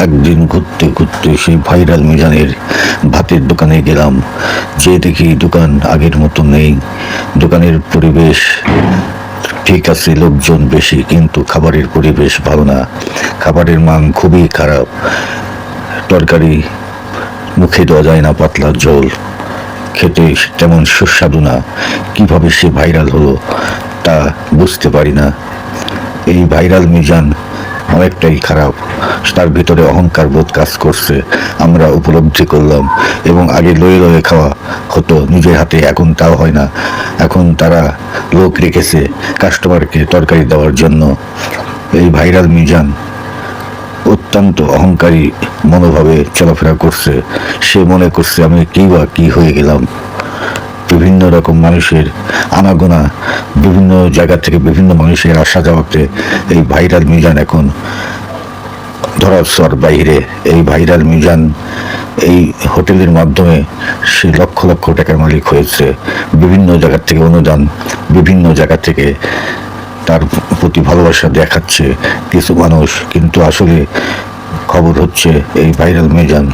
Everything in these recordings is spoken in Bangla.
একদিন ঘুরতে ঘুরতে সেই ভাইরাল মিজানের ভাতের দোকানে গেলাম। যে দেখি দোকান আগের মতো নেই। দোকানের পরিবেশ ঠিক আছে, লোকজন বেশি, কিন্তু খাবারের পরিবেশ ভালো না। খাবারের মান খুবই খারাপ। তরকারি মুখে দেওয়া যায় না, পাতলা জল খেতে তেমন সুস্বাদু না। কীভাবে সে ভাইরাল হলো তা বুঝতে পারি না। এই ভাইরাল মিজান অনেকটাই খারাপ। তার ভিতরে অহংকার বোধ কাজ করছে। আমরা উপলব্ধি করলাম এবং আগে লয়ে লয়ে খাওয়া হতো। নিজের হাতে এখন তাও হয় না। এখন তারা লোক রেখেছে কাস্টমারকে তরকারি দেওয়ার জন্য। এই ভাইরাল মিজান অত্যন্ত অহংকারী মনোভাবে চলাফেরা করছে। সে মনে করছে, আমি কি বা কি হয়ে গেলাম? বিভিন্ন রকম মানুষের আনাগোনা, বিভিন্ন জায়গা থেকে বিভিন্ন মানুষের আসা যাওয়াতে এই ভাইরাল মিজান এখন ধরাছোঁয়ার বাইরে। এই ভাইরাল মিজান এই হোটেলের মাধ্যমে সে লক্ষ লক্ষ টাকার মালিক হয়েছে। বিভিন্ন জায়গা থেকে অনুদান, বিভিন্ন জায়গা থেকে তার প্রতি ভালোবাসা দেখাচ্ছে কিছু মানুষ। কিন্তু আসলে খবর হচ্ছে এই ভাইরাল মিজান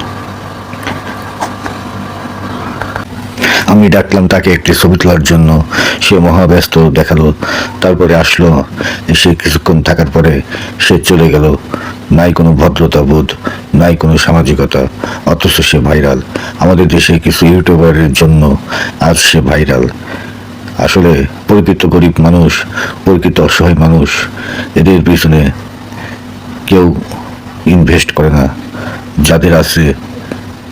আমি ডাকলাম তাকে একটি ছবি তোলার জন্য। সে মহাব্যস্ত দেখাল, তারপরে আসলো সে কিছুক্ষণ থাকার পরে সে চলে গেল। নাই কোনো ভদ্রতা বোধ, নাই কোনো সামাজিকতা, অথচ সে ভাইরাল। আমাদের দেশে কিছু ইউটিউবারের জন্য আজ সে ভাইরাল। আসলে পরিচিত গরিব মানুষ পরিচিত অসহায় মানুষ, এদের পিছনে কেউ ইনভেস্ট করে না। যাদের আছে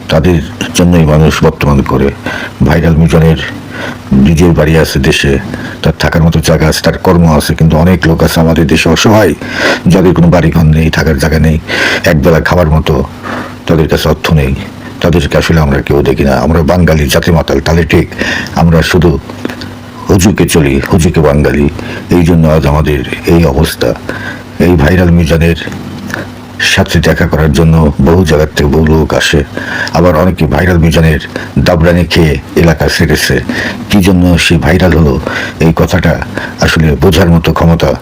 তাদের জন্যই মানুষ বর্তমান করে। ভাইরাল মিশনের নিজের বাড়ি আছে দেশে, তার থাকার মতো জায়গা আছে, তার কর্ম আছে, কিন্তু অনেক লোক আছে আমাদের দেশে অসহায়, যাদের কোনো বাড়ি ঘর নেই, থাকার জায়গা নেই, একবেলা খাবার মতো তাদের কাছে অর্থ নেই। তাদেরকে আসলে আমরা কেউ দেখি না। আমরা বাঙালি, জাতি মাতাল, তাহলে ঠিক, আমরা শুধু হুজুকে চলি, হুজুকে বাঙালি। এই জন্য আজ আমাদের এই অবস্থা। এই ভাইরাল মিজানের সাথে দেখা করার জন্য বহু জায়গার থেকে বহু লোক আসে। আবার অনেকে ভাইরাল বিজনের দাবরানি খেয়ে এলাকা ছেড়েছে। কি জন্য সে ভাইরাল হলো? এই কথাটা আসলে বোঝার মতো ক্ষমতা